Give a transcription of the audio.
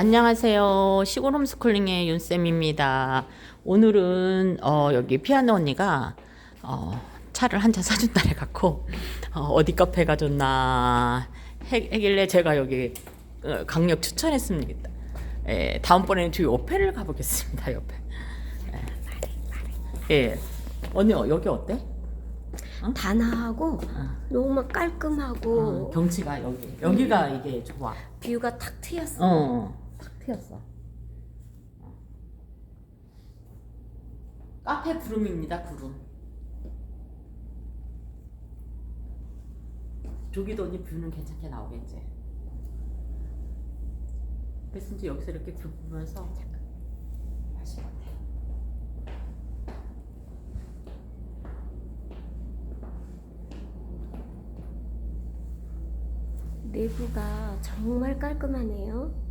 안녕하세요. 시골 홈스쿨링의 윤쌤입니다. 오늘은 어, 여기 피아노 언니가 어, 차를 한 잔 사준다 해갖고 어, 디 카페 가줬나 해- 하길래 제가 여기 어, 강력 추천했습니다. 예, 다음번에는 저 옆에를 가보겠습니다. 옆에. 예. 예. 언니 어, 여기 어때? 단아하고 너무 깔끔하고 어, 경치가 여기 여기가 이게 좋아. 뷰가 탁 트였어. 어, 탁 트였어. 카페 구름입니다, 구름. 저기도 언니 뷰는 괜찮게 나오겠지. 그래서 이제 여기서 이렇게 뷰 보면서 마실 것 같아. 내부가 정말 깔끔하네요.